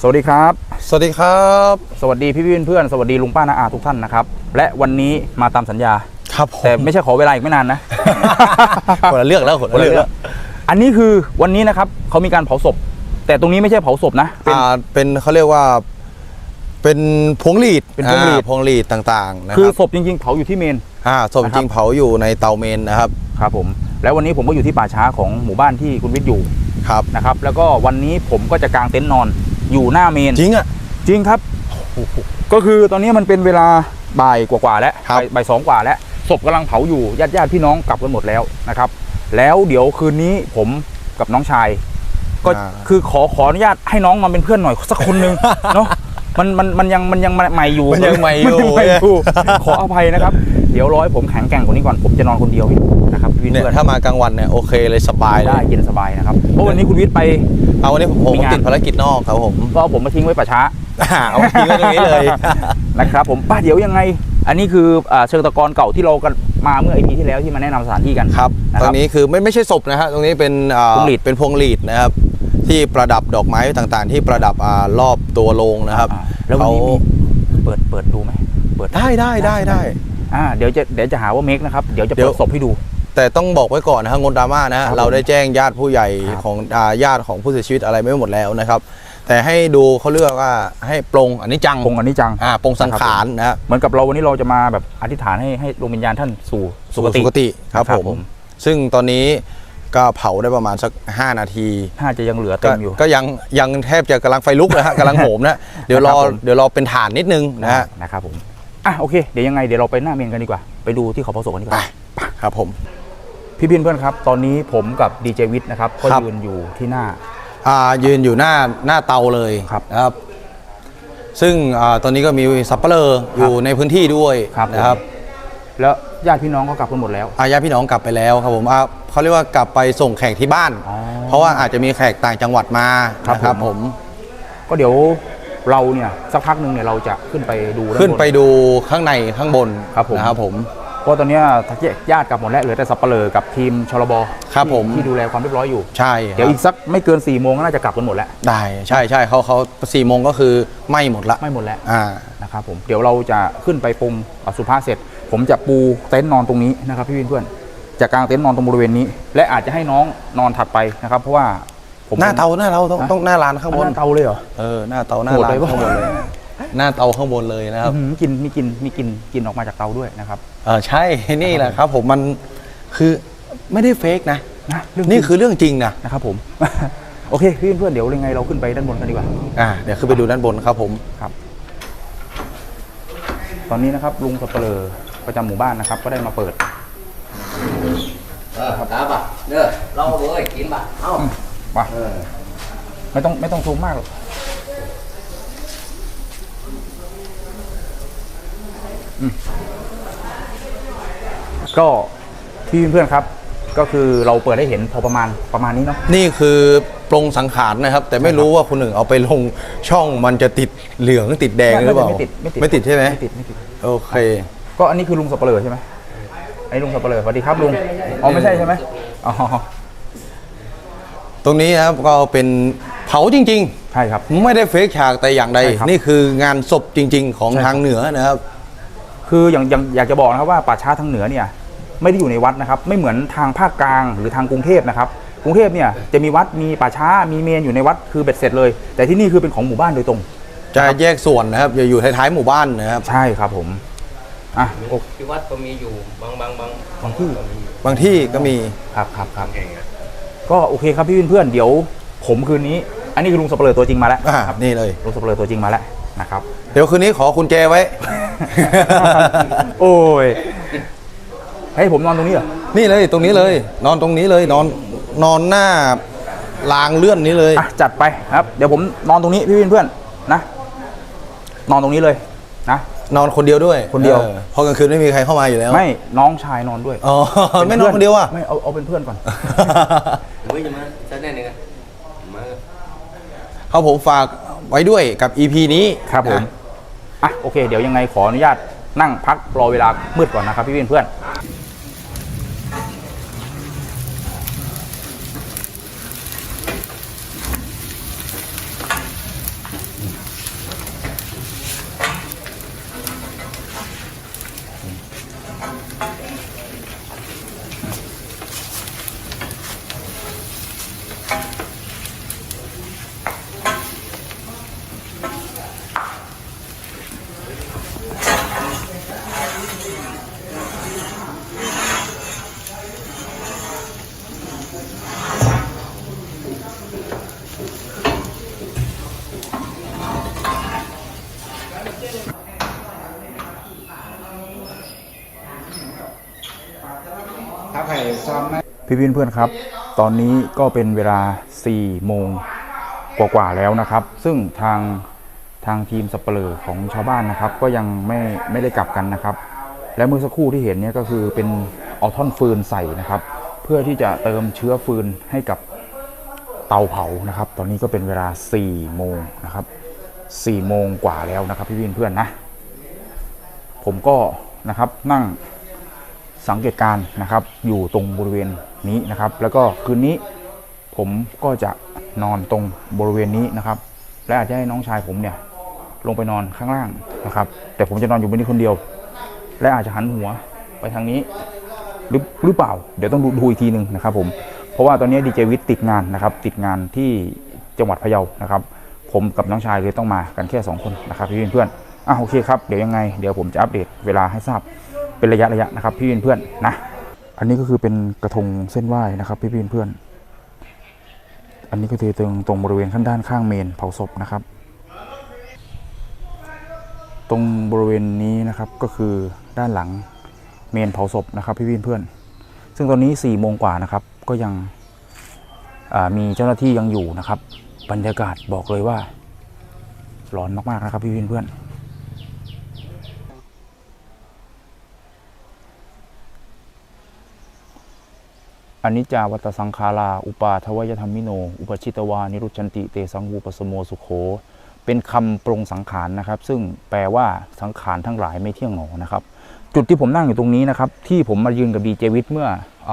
สวัสดีครับ สวัสดีครับ สวัสดีพี่พี่เพื่อนๆสวัสดีลุงป้านาอาทุกท่านนะครับ และวันนี้มาตามสัญญา ครับผมแต่ไม่ใช่ขอเวลาอีกไม่นานนะคนละเลือกแล้วคนละเลือกแล้วอันนี้คือวันนี้นะครับเขามีการเผาศพ แต่ตรงนี้ไม่ใช่เผาศพนะเป็นอ่าเป็นเขาเรียกว่า เป็นพวงหลีดเป็นพวงหลีดอ่าพวงหลีดต่างๆนะคืคอรับศพจริงๆเผาอยู่ที่เมนอ่าศพนะคจรับริงเผาอยู่ในเตาเมนนะครับครับผมแล้ววันนี้ผมก็อยู่ที่ป่าช้าของหมู่บ้านที่คุณวิทย์อยู่ครับนะครับ แล้วก็วันนี้ผมก็จะกางเต็นท์นอน อยู่หน้าเมนจริงอะจริงครับ ก็คือตอนนี้มันเป็นเวลาบ่ายกว่าๆแล้วครับบ่ายบ่ายสองกว่าแล้วศพกำลังเผาอยู่ญาติญาติๆพี่น้องกลับกันหมดแล้วนะครับ แล้วเดี๋ยวคืนนี้ผมกับน้องชาย ก็อ่าคือขอขออนุญาตให้น้องมาเป็นเพื่อนหน่อยสักคนหนึงเนาะ มันมันมันยังมันยังใหม่อยู่มันยังใหม่อยู่นงใหม่อยู่ขออภัยนะครับ เดี๋ยวรอให้ผมแข็งแกร่งกว่านี้ก่อนผมจะนอนคนเดียวนะครับพี่วินเนี่ยเพื่อนถ้ามากลางวันเนี่ยโอเคเลยสบายเลได้ยเย็นสบายนะครับเพราะวันนี้คุณวิทย์ไปเอาวันนี้ผมผมมีงานติดภารกิจนอกครับผมก็เอาผมมาทิ้งไว้ป่าช้าอ่าเอาไว้ทิ้งไว้ตรงนี้เลยนะครับ ผมป้าเดี๋ยวยังไง อันนี้คืออ่าเชิงตะกอนเก่าที่เรากันมาเมื่อไอพีที่แล้วที่มาแนะนำสถานที่กันครับนะครับตรงนี้คือไม่ไม่ใช่ศพนะฮะตรงนี้เป็นอ่าพวงหลีดเป็นพวงหลีดนะครับที่ประดับดอกไม้ต่างๆ ที่ประดับอ่ารอบตัวโรงนะครับอ่า แล้ววันนี้เขามีเปิดเปิดดูไหมเปิดได้ได้ได้ได้อ่าเดี๋ยวจะเดี๋ยวจะหาว่าเมคนะครับเดี๋ยวจะเดี๋เปิยวดศพให้ดู แต่ต้องบอกไว้ก่อนนะฮะงดดราม่านะฮะครับเราได้แจ้งญาติผู้ใหญ่ครับของอ่าญาติของผู้เสียชีวิตอะไรไม่หมดแล้วนะครับแต่ให้ดูเขาเรียกว่าให้ปรงอันนี้จังคงอันนี้จังอ่าปรงสังขารนะฮะเหมือนกับเราวันนี้เราจะมาแบบอธิษฐานให้ให้ดวงวิญญาณท่านสู่สุคติสุคติครับนะครับผมผม ซึ่งตอนนี้ ก็เผาได้ประมาณสัก 5 นาทีน่าจะยังเหลือก็เต็มอยู่ก็ยังยังแทบจะกำลังไฟลุกนะฮะกำลังโหมนะเดี๋ยวรอนะครับผมเดี๋ยวรอเป็นฐานนิดนึงนะฮะนะครับผมอะโอเคเดี๋ยวยังไงเดี๋ยวเราไปหน้าเมนกันดีกว่า ไปดูที่เขาเผาศพกันดีกไปว่าครับผมพี่บินเพื่อนครับ ตอนนี้ผมกับดีเจวิทย์นะครับก็ครับยืนอยู่ที่หน้าอ่ายืนอยู่หน้าหน้าเตาเลยครับนะครับซึ่งอ่าตอนนี้ก็มีสับเปลออยู่ในพื้นที่ด้วยครับผมนะครับ แล้วญาติพี่น้องก็กลับกันหมดแล้วอาญาติพี่น้องกลับไปแล้วครับผมอ่า เขาเรียกว่ากลับไปส่งแขกที่บ้าน อ๋อ เพราะว่าอาจจะมีแขกต่างจังหวัดมาครับนะครับผผมมก็เดี๋ยวเราเนี่ยสักพักหนึ่งเนี่ยเราจะขึ้นไปดูด้าบ ขึ้นไปดูข้างในข้างบนครับผม นะครับผม เพราะตอนเนี้ยญาติกลับหมดแล้วเหลือแต่สับเปลอกับทีมชลบครับที่ผม ที่ดูแลความเรียบร้อยอยู่ ใช่เดี๋ยวคอีรับกสักไม่เกิน4ี่โมงก็น่าจะกลับกันหมดแล้ว ได้ใช่ใช่เขาเขาสี่โมงก็คือไหม่หมดละไม่หมดแล้วอ่า นะครับผมเดี๋ยวเราจะขึ้นไปปรุงอสุภาเสร็จ ผมจะปูเต็นท์นอนตรงนี้นะครับพี่เพื่อน ๆจะกางเต็นท์นอนตรงบริเวณนี้ และอาจจะให้น้องนอนถัดไปนะครับ เพราะว่าผมหน้าเตาหน้าเราต้องฮะต้องหน้าร้านข้างบหนน้าเตาเลยเหรอเออหน้าเตาหน้าโหดร้านเลยปะข้างบนเลยหน้าเตาข้างบนเลยนะครับอื้อหือกินมีกินมีกินกินออกมาจากเตาด้วยนะครับเออใช่นี่แหละครับ ผมมันคือไม่ได้เฟกนะนะเรื่องนี่จริงคือเรื่องจริงนะนะครับผมโอเคพี่เพื่อนๆเดี๋ยวยังไงเราขึ้นไปด้านบนกันดีกว่าอ่าเดี๋ยวขึ้นไปดูด้านบนครับผมครับ ตอนนี้นะครับลุงสับเปลอประจำหมู่บ้านนะครับ ก็ได้มาเปิด เออตาบ่ะเด้อเราเว้ยกินบ่ะเอ้ามาไม่ต้องไม่ต้องซูมมากหรอกอืมก็พี่เพื่อนๆครับ ก็คือเราเปิดให้เห็นพอประมาณประมาณนี้เนาะนี่คือปรงสังขารนะครับ แต่ไม่รู้ว่าคุณหนึ่งเอาไปลงช่องมันจะติดเหลืองติดแดงหรือเปล่าไม่ติดไม่ติดไม่ติดใช่ไหมไม่ติดไม่ติดโอเค ก็อันนี้คือลุงสับเปลือใช่ไหม อันนี้ลุงสับเปลือสวัสดีครับลุง อ๋อไม่ใช่ใช่ไหมอ๋อ ตรงนี้นะครับก็เป็นเผาจริงใช่ครับๆไม่ได้เฟกฉากแต่อย่างใด ใช่ครับนี่คืองานศพจริง ๆ ของใช่ครับ ทางเหนือนะครับ คืออย่างอย่างอยากจะบอกนะครับว่าป่าช้าทางเหนือเนี่ยไม่ได้อยู่ในวัดนะครับ ไม่เหมือนทางภาคกลางหรือทางกรุงเทพนะครับ กรุงเทพเนี่ยจะมีวัดมีป่าช้ามีเมนอยู่ในวัดคือเบ็ดเสร็จเลย แต่ที่นี่คือเป็นของหมู่บ้านโดยตรง จะแยกส่วนนะครับอย่าอยู่ท้ายๆหมู่บ้านนะครับ ใช่ครับผม อะโอที่วัดก็มีอยู่บางบางบางบางที่ ก็มีบางที่ก็มีครับครับครับแห่งอะก็โอเคครับพี่เพื่อนๆเดี๋ยวผมคืนนี้ อันนี้คือลุงสับเปลือตัวจริงมาแล้วอ่าครับนี่เลย ลุงสับเปลือตัวจริงมาแล้วนะครับ เดี๋ยวคืนนี้ขอคุณแจไว้ โอ้ยให้ผมนอนตรงนี้เหรอนี่เลยตรงนี้เลย นอนตรงนี้เลยนอนนอนหน้าลางเลื่อนนี้เลย อะจัดไปครับ เดี๋ยวผมนอนตรงนี้พี่เพื่อนๆนะ นอนตรงนี้เลยนะ นอนคนเดียวด้วยคนเดียว ออเพราะกลางคืนไม่มีใครเข้ามาอยู่แล้วไม่น้องชายนอนด้วยอ๋อไม่นอนคนเดียวอะ ไม่เอาเอาเป็นเพื่อนก่อน เฮ้ยจะมาจะแน่นึงอะมาเขาผมฝากไว้ด้วยกับ EP นี้ครับผม นะ อะโอเค เดี๋ยวยังไงขออนุญาตนั่งพักรอเวลามืดก่อนนะครับพี่เพื่อน พี่พี่เพื่อนๆครับ ตอนนี้ก็เป็นเวลา 4 โมงกว่าๆแล้วนะครับ ซึ่งทางทางทีมสับเปลอของชาวบ้านนะครับ ก็ยังไม่ไม่ได้กลับกันนะครับ และเมื่อสักครู่ที่เห็นเนี่ยก็คือเป็นเอาท่อนฟืนใส่นะครับ เพื่อที่จะเติมเชื้อฟืนให้กับเตาเผานะครับ ตอนนี้ก็เป็นเวลา 4 โมงนะครับ 4 โมงกว่าแล้วนะครับ พี่พี่เพื่อนๆนะ ผมก็นะครับนั่ง สังเกตการนะครับ อยู่ตรงบริเวณนี้นะครับ แล้วก็คืนนี้ผมก็จะนอนตรงบริเวณนี้นะครับ และอาจจะให้น้องชายผมเนี่ยลงไปนอนข้างล่างนะครับ แต่ผมจะนอนอยู่บนนี้คนเดียว และอาจจะหันหัวไปทางนี้หรือหรือเปล่า เดี๋ยวต้องดูดูอีกทีหนึ่งนะครับ ผม เพราะว่าตอนนี้ดีเจวิทติดงานนะครับ ติดงานที่จังหวัดพะเยานะครับ ผมกับน้องชายเลยต้องมากันแค่สองคนนะครับพี่เพื่อนๆอะโอเคครับ เดี๋ยวยังไง เดี๋ยวผมจะอัปเดตเวลาให้ทราบ เป็นระยะระยะนะครับ พี่เพื่อนนะ อันนี้ก็คือเป็นกระทงเส้นไหว้นะครับ พี่เพื่อน อันนี้ก็คือตรงตรงบริเวณข้างด้านข้างเมนเผาศพนะครับ ตรงบริเวณนี้นะครับก็คือด้านหลังเมนเผาศพนะครับ พี่เพื่อน ซึ่งตอนนี้4ี่โมงกว่านะครับ ก็ยังมีเจ้าหน้าที่ยังอยู่นะครับ บรรยากาศบอกเลยว่าร้อนมากๆนะครับ พี่เพื่อน อนิจจาวัตสังขาราอุปาทวยธรรมิโน อุปชิตวา นิรุชันติเตสังวูปสโมสุโข เป็นคำปรงสังขารนะครับ ซึ่งแปลว่าสังขารทั้งหลายไม่เที่ยงหนอนะครับ จุดที่ผมนั่งอยู่ตรงนี้นะครับ ที่ผมมายืนกับดีเจวิทเมื่ออ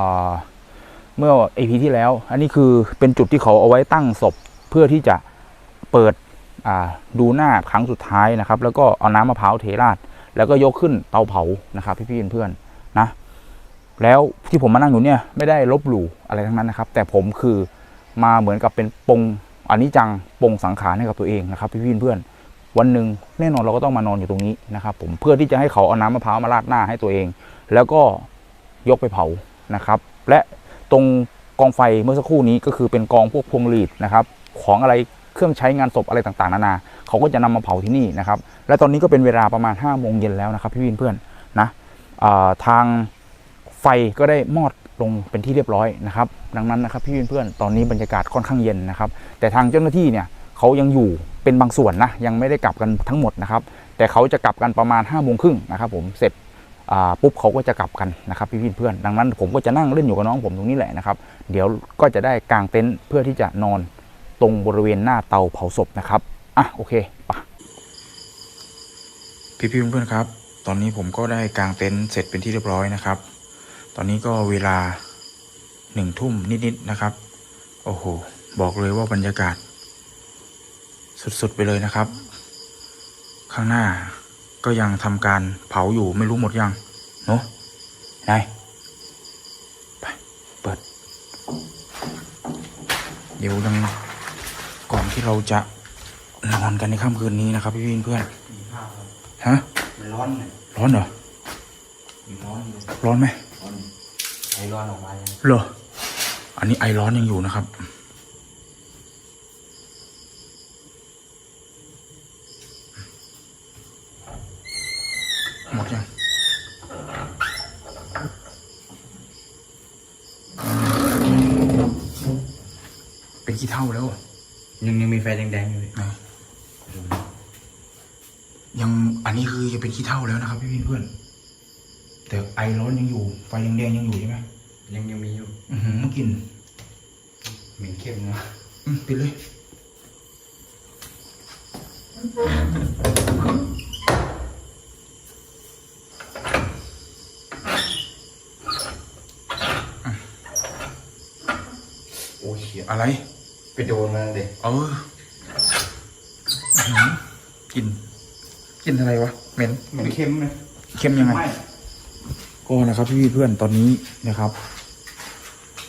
เมื่อเอพีที่แล้ว อันนี้คือเป็นจุดที่เขาเอาไว้ตั้งศพเพื่อที่จะเปิดดูหน้าครั้งสุดท้ายนะครับ แล้วก็เอาน้ำมะพร้าวเทราดแล้วก็ยกขึ้นเตาเผานะครับ พี่ๆเพื่อนๆนะ แล้วที่ผมมานั่งอยู่เนี่ยไม่ได้ลบหลู่อะไรทั้งนั้นนะครับ แต่ผมคือมาเหมือนกับเป็นปงอันนี้จังปงสังขารให้กับตัวเองนะครับพี่ๆเพื่อนวันหนึ่งแน่นอนเราก็ต้องมานอนอยู่ตรงนี้นะครับ ผมเพื่อที่จะให้เขาเอาน้ำมะพร้าวมาราดหน้าให้ตัวเอง แล้วก็ยกไปเผานะครับ และตรงกองไฟเมื่อสักครู่นี้ก็คือเป็นกองพวกพวงหลีดนะครับ ของอะไรเครื่องใช้งานศพอะไรต่างๆนานาเขาก็จะนำมาเผาที่นี่นะครับ และตอนนี้ก็เป็นเวลาประมาณ5้าโมงเย็นแล้วนะครับ พี่ๆเพื่อนนะาทาง ไฟก็ได้มอดลงเป็นที่เรียบร้อยนะครับ ดังนั้นนะครับพี่เพื่อนๆตอนนี้บรรยากาศค่อนข้างเย็นนะครับ แต่ทางเจ้าหน้าที่เนี่ยเขายังอยู่เป็นบางส่วนนะยังไม่ได้กลับกันทั้งหมดนะครับ แต่เขาจะกลับกันประมาณ5้าโมงครึ่งนะครับผมเสร็จปุ๊บเขาก็จะกลับกันนะครับพี่เพื่อนๆดังนั้นผมก็จะนั่งเล่นอยู่กับน้องผมตรงนี้แหละนะครับ เดี๋ยวก็จะได้กางเต็นท์เพื่อที่จะนอนตรงบริเวณหน้าเตาเผาศพนะครับอะโอเคปะพี่เพื่อนๆครับ ตอนนี้ผมก็ได้กางเต็นท์เสร็จเป็นที่เรียบร้อยนะครับ ตอนนี้ก็เวลาหนึ่งทุ่มนิดๆนะครับ โอ้โห บอกเลยว่าบรรยากาศ สุดๆไปเลยนะครับ ข้างหน้าก็ยังทำการเผาอยู่ไม่รู้หมดยัง เนาะนายไป เปิด เดี๋ยวยังก่อนที่เราจะนอนกันในค่ำคืนนี้นะครับ พี่ๆเพื่อนๆฮะมันร้อนเลยร้อนเหรอมันร้อนอยู่ร้อนไหมร้อน ไอร้อนออกมายังเหรอ อันนี้ไอร้อนยังอยู่นะครับ หมดยังเป็นขี้เท่าแล้วอะยังยังมีไฟแดงๆอยู่เลยไหนยังอันนี้คือจะเป็นขี้เท่าแล้วนะครับ พี่พี่เพื่อน แต่ไอร้อนยังอยู่ ไฟแดงๆยังอยู่ใช่ไหมยังยังมีอยู่อือหือกินเหม็นเข้มนะอืมปิดเลยโอ้ยเขียอะไร ไปโดนมาเด็กเอออื้อหือกินกินอะไรวะเหม็น เหม็นเข้มนะ เค็มยังไง ไม่ ก็นะครับพี่เพื่อนตอนนี้นะครับ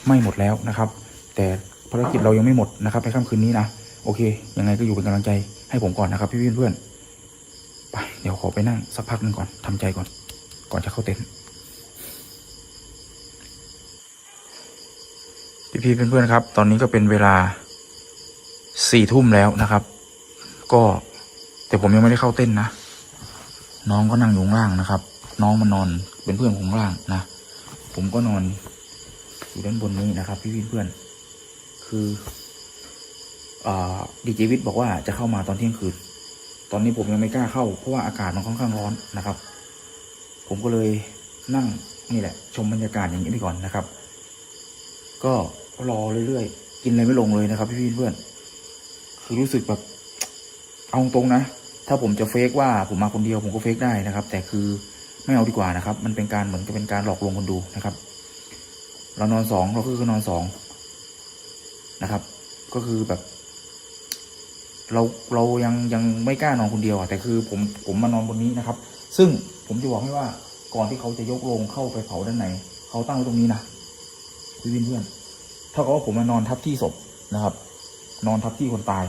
ไม่หมดแล้วนะครับ แต่ภารกิจเรายังไม่หมดนะครับในค่ำคืนนี้นะโอเค ยังไงก็อยู่เป็นกำลังใจให้ผมก่อนนะครับ พี่เพื่อนไปเดี๋ยวขอไปนั่งสักพักหนึ่งก่อนทำใจก่อน ก่อนจะเข้าเต็นท์พี่ๆเพื่อนๆครับ ตอนนี้ก็เป็นเวลาสี่ทุ่มแล้วนะครับ ก็แต่ผมยังไม่ได้เข้าเต้นนะ น้องก็นั่งอยู่ข้างล่างนะครับ น้องมันนอนเป็นเพื่อนผมข้างล่างนะ ผมก็นอนอยู่ด้านบนนี้นะครับ พี่เพื่อน คือดีเจวิทบอกว่าจะเข้ามาตอนเที่ยงคืน ตอนนี้ผมยังไม่กล้าเข้าเพราะว่าอากาศมันค่อนข้างร้อนนะครับ ผมก็เลยนั่งนี่แหละ ชมบรรยากาศอย่างนี้ไปก่อนนะครับ ก็รอเรื่อยๆ กินอะไรไม่ลงเลยนะครับ พี่เพื่อน คือรู้สึกแบบเอาตรงนะ ถ้าผมจะเฟกว่าผมมาคนเดียวผมก็เฟกได้นะครับ แต่คือ ไม่เอาดีกว่านะครับ มันเป็นการเหมือนกับเป็นการหลอกลวงคนดูนะครับ เรานอนสองเราก็คือนอนสองนะครับ ก็คือแบบ เราเรายังยังไม่กล้านอนคนเดียวอะแต่คือผมผมมานอนบนนี้นะครับ ซึ่งผมจะบอกให้ว่าก่อนที่เขาจะยกโลงเข้าไปเผาด้านในเขาตั้งไว้ตรงนี้นะพี่วินเพื่อนเท่ากับว่าผมมานอนทับที่ศพนะครับ นอนทับที่คนตาย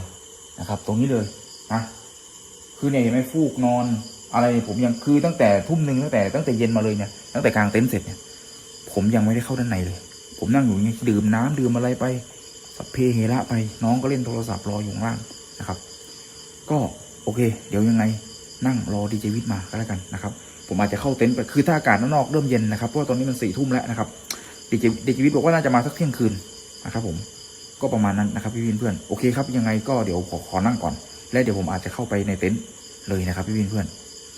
นะครับ ตรงนี้เลยนะคือเนี่ยเห็นไหมฟูกนอน อะไรผมยังคือตั้งแต่ทุ่มหนึ่งตั้งแต่ตั้งแต่เย็นมาเลยเนี่ยตั้งแต่กลางเต็นท์เสร็จเนี่ย ผมยังไม่ได้เข้าด้านในเลย ผมนั่งอยู่อย่างนี้ดื่มน้ำดื่มอะไรไปสัพเพเหระไปน้องก็เล่นโทรศัพท์รออยู่ข้างล่างนะครับ ก็โอเค เดี๋ยวยังไงนั่งรอดีเจวิทมาก็แล้วกันนะครับ ผมอาจจะเข้าเต็นท์ไปคือถ้าอากาศนอกเริ่มเย็นนะครับเพราะว่าตอนนี้มันสี่ทุ่มแล้วนะครับดีเจดีเจวิทบอกว่าน่าจะมาสักเที่ยงคืนนะครับ ผมก็ประมาณนั้นนะครับพี่วินเพื่อนโอเคครับยังไงก็เดี๋ยวขอขอนั่งก่อน และเดี๋ยวผมอาจจะเข้าไปในเต็นท์เลยนะครับพี่วินเพื่อน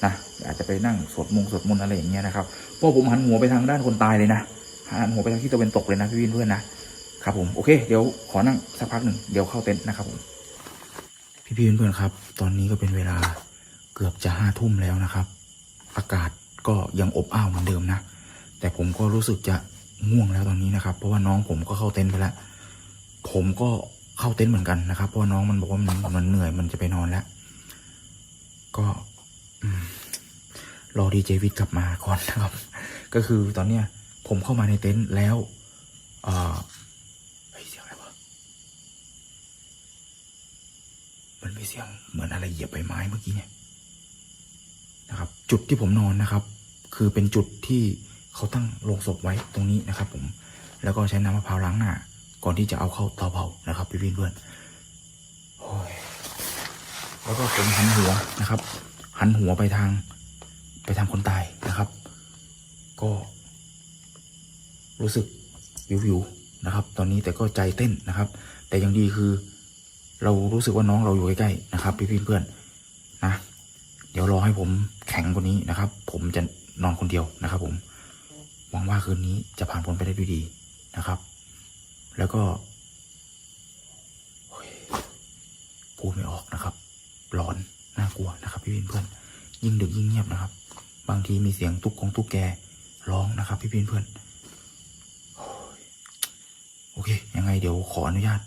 นะอาจจะไปนั่งสวดมงสวดมนต์อะไรอย่างเงี้ยนะครับเพราะผมหันหัวไปทางด้านคนตายเลยนะหันหัวไปทางที่ตะวันตกเลยนะพี่วินเพื่อนนะครับผมโอเคเดี๋ยวขอนั่งสักพักหนึ่งเดี๋ยวเข้าเต็นท์นะครับผมพี่พี่เพื่อนๆครับ ตอนนี้ก็เป็นเวลาเกือบจะห้าทุ่มแล้วนะครับ อากาศก็ยังอบอ้าวเหมือนเดิมนะ แต่ผมก็รู้สึกจะง่วงแล้วตอนนี้นะครับ เพราะว่าน้องผมก็เข้าเต็นท์ไปแล้วผมก็เข้าเต็นท์เหมือนกันนะครับ เพราะน้องมันบอกว่ามันมันเหนื่อยมันจะไปนอนแล้ว ก็ รอดีเจวิทกลับมาก่อนนะครับ ก็คือตอนเนี้ย ผมเข้ามาในเต็นท์แล้วเออเฮ้ยเสียงอะไรวะมันไมีเสียงเหมือนอะไรเหยียบใบไม้เมื่อกี้เนี่ยนะครับ จุดที่ผมนอนนะครับ คือเป็นจุดที่เขาตั้งโลงศพไว้ตรงนี้นะครับ ผม แล้วก็ใช้น้ำมะพร้าวล้างหน้าก่อนที่จะเอาเข้าเตาเผานะครับพี่พี่เพื่อนแล้วก็ผมหันหัวนะครับ หันหัวไปทาง ไปทางคนตายนะครับ ก็ รู้สึกวิววิวๆนะครับ ตอนนี้แต่ก็ใจเต้นนะครับ แต่ยังดีคือ เรารู้สึกว่าน้องเราอยู่ใกล้ๆนะครับ พี่ๆเพื่อนนะ เดี๋ยวรอให้ผมแข็งกว่านี้นะครับ ผมจะนอนคนเดียวนะครับ ผมหวังว่าคืนนี้จะผ่านพ้นไปได้ด้วยดีนะครับ แล้วก็พูดไม่ออกนะครับ หลอนากลัวนะครับพี่เพื่อนยิ่งดึกยิ่งเงียบนะครับ บางทีมีเสียงตุ๊กของตุ๊กแกร้องนะครับ พี่เพื่อนโอเค ยังไงเดี๋ยวขออนุญาต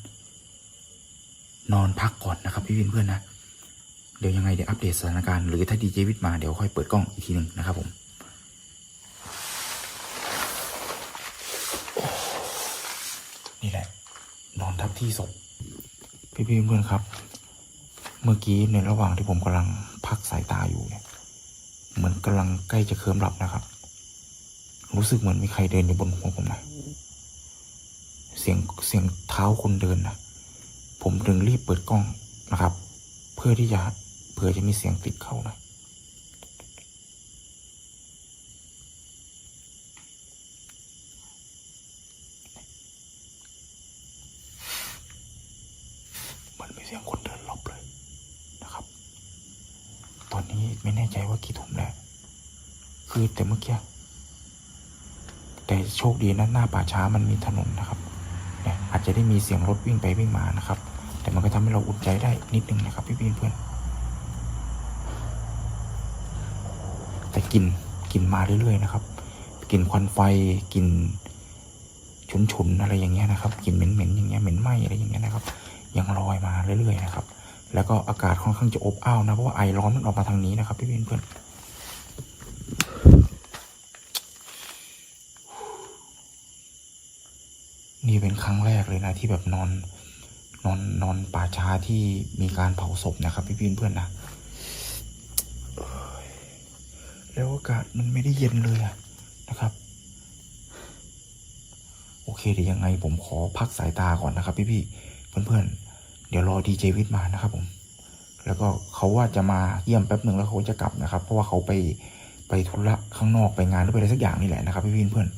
นอนพักก่อนนะครับ พี่วินเพื่อนนะเดี๋ยวยังไงเดี๋ยวอัปเดตสถานการณ์หรือถ้าดีเจวิทมาเดี๋ยวค่อยเปิดกล้องอีกทีหนึ่งนะครับผมนี่แหละ นอนทับที่ศพพี่พี่เพื่อนครับ เมื่อกี้ในระหว่างที่ผมกำลังพักสายตาอยู่เนี่ยเหมือนกำลังใกล้จะเคลิ้มหลับนะครับ รู้สึกเหมือนมีใครเดินอยู่บนหัวผมนะเสียงเสียงเท้าคนเดินนะผมถึงรีบเปิดกล้องนะครับ เพื่อที่จะเผื่อจะมีเสียงติดเข้านะมันมีเสียงคนเดินรอบเลยนะครับ ต อนนี้ไม่แน่ใจว่ากี่ทุ่มแล้วคือแต่เมื่อกี้แต่โชคดีนะหน้าป่าช้ามันมีถนนนะครับอาจจะได้มีเสียงรถวิ่งไปวิ่งมานะครับ แต่มันก็ทำให้เราอุ่นใจได้นิดนึงนะครับพี่พี่เพื่อน แต่กลิ่นกลิ่นมาเรื่อยๆนะครับกลิ่นควันไฟกลิ่นฉุนๆอะไรอย่างเงี้ยนะครับกลิ่นเหม็นๆอย่างเงี้ยเหม็นไหมอะไรอย่างเงี้ยนะครับ ยังลอยมาเรื่อยๆนะครับ แล้วก็อากาศค่อนข้างจะอบอ้าวนะเพราะว่าไอร้อนมันออกมาทางนี้นะครับพี่พี่เพื่อนนี่เป็นครั้งแรกเลยนะที่แบบนอนนอนนอนป่าช้าที่มีการเผาศพนะครับ พี่พี่เพื่อนนะแล้วอากาศมันไม่ได้เย็นเลยนะครับ โอเคเดี๋ยวยังไงผมขอพักสายตาก่อนนะครับ พี่พี่เพื่อนๆ ดี๋ยวรอดีเจวิทมานะครับผม แล้วก็เขาว่าจะมาเยี่ยมแป๊บหนึ่งแล้วเขาจะกลับนะครับ เพราะว่าเขาไปไปธุระข้างนอกไปงานหรือไปอะไรสักอย่างนี่แหละนะครับพี่พี่ๆเพื่อน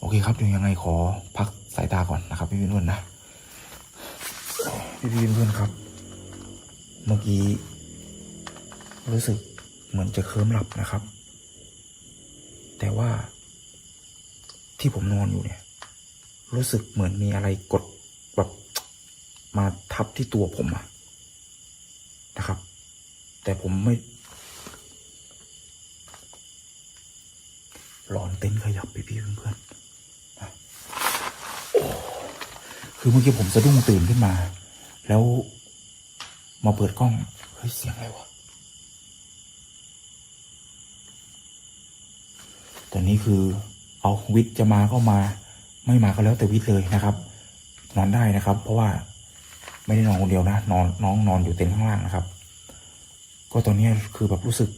โอเคครับเดี๋ยวยังไงขอพักสายตาก่อนนะครับพี่พี่เพื่อนนะ พี่พี่เพื่อนครับ เมื่อกี้รู้สึกเหมือนจะเคลิ้มหลับนะครับ แต่ว่าที่ผมนอนอยู่เนี่ย รู้สึกเหมือนมีอะไรกดแบบ มาทับที่ตัวผมอะนะครับ แต่ผมไม่หลอนเต้นขยับพี่พี่เพื่อนๆโอ้คือเมื่อกี้ผมสะดุ้งตื่นขึ้นมา แล้วมาเปิดกล้อง เฮ้ย เสียงอะไรวะ แตอนนี้คือเอาวิทย์จะมาก็มา ไม่มาก็แล้วแต่วิทย์เลยนะครับ นอนได้นะครับ เพราะว่า ไม่ได้นอนคนเดียวนะนอนน้องนอนอยู่เต็นท์ข้างล่างนะครับ ก็ตอนนี้คือแบบรู้สึก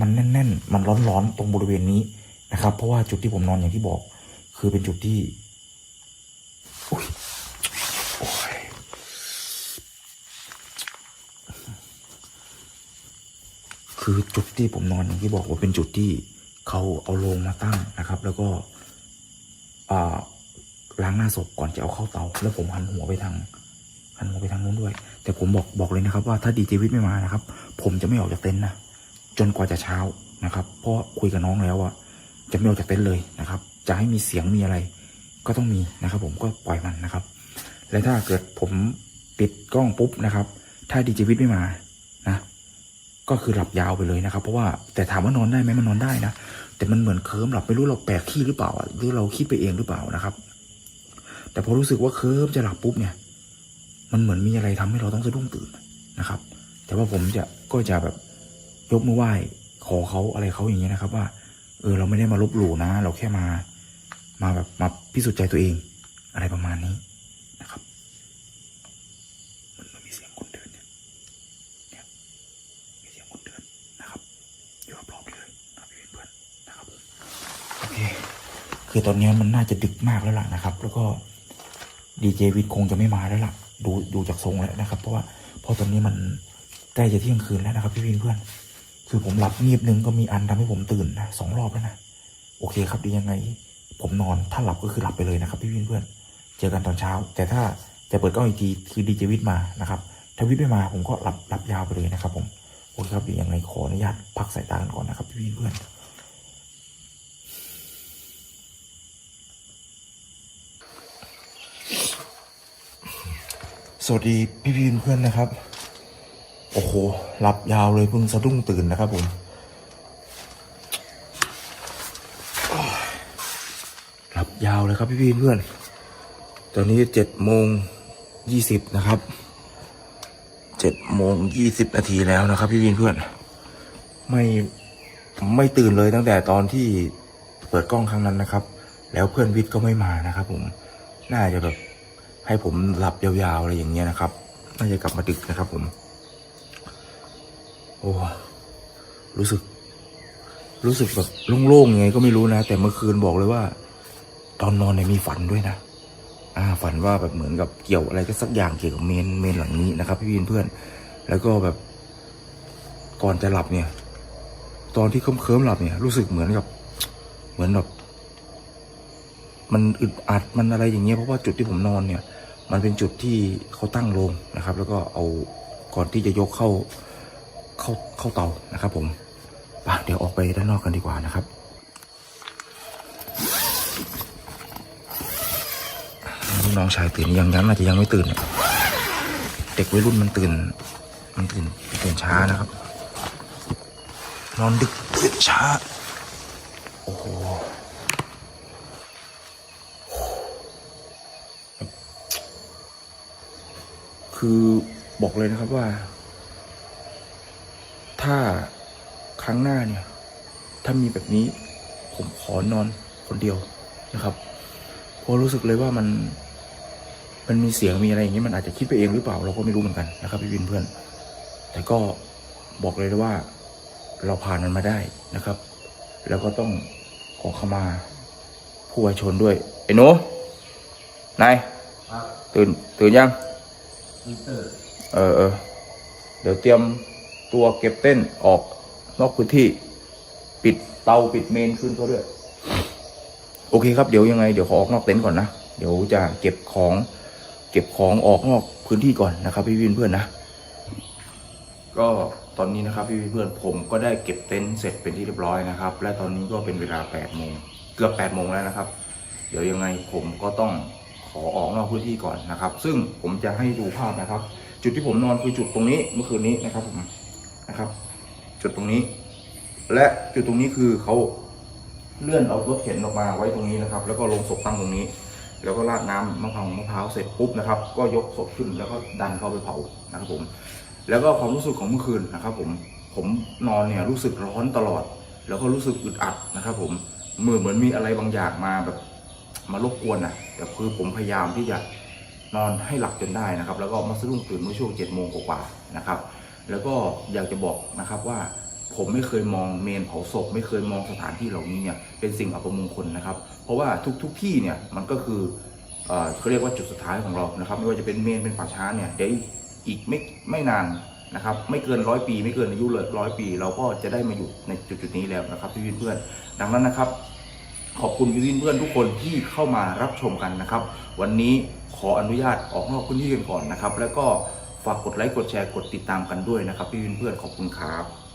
มันแน่น ๆ มันร้อนๆตรงบริเวณนี้นะครับ เพราะว่าจุดที่ผมนอนอย่างที่บอก คือเป็นจุดที่อุ้ยโอ้ยคือจุดที่ผมนอนอย่างที่บอกว่าเป็นจุดที่เขาเอาโลงมาตั้งนะครับ แล้วก็อ่าล้างหน้าศพก่อนจะเอาเข้าเตา แล้วผมหันหัวไปทาง หันหัวไปทางนู้นด้วย แต่ผมบอกบอกเลยนะครับ ว่าถ้าดีเจวิทไม่มานะครับ ผมจะไม่ออกจากเต็นท์นะจนกว่าจะเช้านะครับ เพราะคุยกับน้องแล้วว่าจะไม่ออกจากเต็นท์เลยนะครับ จะให้มีเสียงมีอะไร ก็ต้องมีนะครับ ผมก็ปล่อยมันนะครับ และถ้าเกิดผมปิดกล้องปุ๊บนะครับ ถ้าดีเจวิทไม่มานะก็คือหลับยาวไปเลยนะครับ เพราะว่าแต่ถามว่านอนได้ไหมมันนอนได้นะแต่มันเหมือนเคิมหลับไม่รู้เราแปลกขี้หรือเปล่าหรือเราคิดไปเองหรือเปล่านะครับ แต่พอรู้สึกว่าเคิมจะหลับปุ๊บเนี่ย มันเหมือนมีอะไรทำให้เราต้องสะดุ้งตื่นนะครับ แต่ว่าผมจะก็จะแบบยกมือไหว้ขอเขาอะไรเขาอย่างเงี้ยนะครับ ว่า เออเราไม่ได้มาลบหลู่นะ เราแค่มามาแบบมาพิสูจน์ใจตัวเอง อะไรประมาณนี้นะครับ มันมีเสียงคนเดินเนี่ยเนี่ยมีเสียงคนเดินนะครับอยู่รอบๆเลยนะครับเพื่อนๆนะครับโอเคคือตอนนี้มันน่าจะดึกมากแล้วล่ะนะครับ แล้วก็ดีเจวิทคงจะไม่มาแล้วล่ะ ดูดูจากทรงแล้วนะครับ เพราะว่าเพราะตอนนี้มันใกล้จะเที่ยงคืนแล้วนะครับ พี่พี่เพื่อน คือผมหลับงีบนึงก็มีอันทำให้ผมตื่นนะสองรอบแล้วนะโอเคครับดียังไง ผมนอนถ้าหลับก็คือหลับไปเลยนะครับ พี่พี่เพื่อน เจอกันตอนเช้า แต่ถ้าจะเปิดกล้องอีกทีคือดีเจวิทมานะครับถ้าวิทไม่มาผมก็หลับหลับยาวไปเลยนะครับ ผมโอเคครับดียังไงขออนุญาตพักสายตากันก่อนนะครับ พี่พี่เพื่อน สวัสดีพี่พี่เพื่อนนะครับ โอ้โหหลับยาวเลยเพิ่งสะดุ้งตื่นนะครับผมหลับยาวเลยครับพี่พี่เพื่อน ตอนนี้เจ็ดโมงยี่สิบนะครับเจ็ดโมงยี่สิบนาทีแล้วนะครับ พี่พี่เพื่อน ไม่ไม่ตื่นเลยตั้งแต่ตอนที่เปิดกล้องครั้งนั้นนะครับ แล้วเพื่อนวิทย์ก็ไม่มานะครับผม น่าจะแบบ ให้ผมหลับยาวๆอะไรอย่างเงี้ยนะครับ น่าจะกลับมาดึกนะครับผม โอ้รู้สึก รู้สึกแบบโล่งๆยังไงก็ไม่รู้นะ แต่เมื่อคืนบอกเลยว่า ตอนนอนเนี่ยมีฝันด้วยนะอ่าฝันว่าแบบเหมือนกับเกี่ยวอะไรก็สักอย่างเกี่ยวกับเมนเมนหลังนี้นะครับ พี่เพื่อน แล้วก็แบบ ก่อนจะหลับเนี่ย ตอนที่เคลิ้มๆหลับเนี่ย รู้สึกเหมือนกับ เหมือนแบบ มันอึดอัดมันอะไรอย่างเงี้ยเพราะว่าจุดที่ผมนอนเนี่ย มันเป็นจุดที่เขาตั้งโรงนะครับ แล้วก็เอาก่อนที่จะยกเข้าเข้าเข้าเตานะครับ ผมไปเดี๋ยวออกไปด้านนอกกันดีกว่านะครับน้องชายตื่นยังยังน่าจจะยังไม่ตื่น เด็กวัยรุ่นมันตื่น มันตื่นตื่นช้านะครับ นอนดึกตื่นช้า โอ้โห คือบอกเลยนะครับว่า ถ้าครั้งหน้าเนี่ย ถ้ามีแบบนี้ ผมขอนอนคนเดียวนะครับเพราะรู้สึกเลยว่ามันมันมีเสียงมีอะไรอย่างนี้มันอาจจะคิดไปเองหรือเปล่าเราก็ไม่รู้เหมือนกันนะครับพี่วินเพื่อน แต่ก็บอกเลยว่า เราผ่านมันมาได้นะครับ แล้วก็ต้องขอขมาผู้วายชนด้วยไอ้หนูนายตื่นตื่นยัง เออเออเดี๋ยวเตรียมตัวเก็บเต้นออกนอกพื้นที่ ปิดเตาปิดเมนขึ้นเขาด้วย โอเคครับเดี๋ยวยังไงเดี๋ยวขอออกนอกเต็นท์ก่อนนะ เดี๋ยวจะเก็บของ เก็บของออกนอกพื้นที่ก่อนนะครับ พี่วินเพื่อนนะ ก็ตอนนี้นะครับพี่เพื่อนผมก็ได้เก็บเต็นท์เสร็จเป็นที่เรียบร้อยนะครับ และตอนนี้ก็เป็นเวลา8โมงเกือบ8โมงแล้วนะครับ เดี๋ยวยังไงผมก็ต้อง อออกนอกพื้นที่ก่อนนะครับ ซึ่งผมจะให้ดูภาพนะครับ จุดที่ผมนอนคือจุดตรงนี้เมื่อคืนนี้นะครับผมนะครับ จุดตรงนี้ และจุดตรงนี้คือเขาเลื่อนเอารถเข็นออกมาไว้ตรงนี้นะครับ แล้วก็ลงศพตั้งตรงนี้ แล้วก็ราดน้ำมะพร้าวมะพร้าวเสร็จปุ๊บนะครับ ก็ยกศพขึ้นแล้วก็ดันเข้าไปเผานะครับผม แล้วก็ความรู้สึกของเมื่อคืนนะครับ ผมผมนอนเนี่ยรู้สึกร้อนตลอด แล้วก็รู้สึกอึดอัดนะครับ ผมมือเหมือนมีอะไรบางอย่างมาแบบ มารบกวนอะแต่คือผมพยายามที่จะนอนให้หลับจนได้นะครับ แล้วก็มาสะดุ้งตื่นเมื่อช่วงเจ็ดโมงกว่านะครับ แล้วก็อยากจะบอกนะครับว่าผมไม่เคยมองเมนเผาศพ ไม่เคยมองสถานที่เหล่านี้เนี่ยเป็นสิ่งอัปมงคลนะครับ เพราะว่าทุกๆที่เนี่ยมันก็คือเขาเรียกว่าจุดสุดท้ายของเรานะครับไม่ว่าจะเป็นเมนเป็นป่าช้าเนี่ยเดี๋ยวอีกไม่ไม่นานนะครับไม่เกินร้อยปี ไม่เกินอายุเลยร้อยปี เราก็จะได้มาอยู่ในจุดจุดๆนี้แล้วนะครับพี่วินเพื่อนดังนั้นนะครับ ขอบคุณพี่วินเพื่อนทุกคนที่เข้ามารับชมกันนะครับ วันนี้ขออนุญาตออกนอกพื้นที่กันก่อนนะครับ แล้วก็ฝากกดไลค์กดแชร์กดติดตามกันด้วยนะครับพี่วินเพื่อนขอบคุณครับ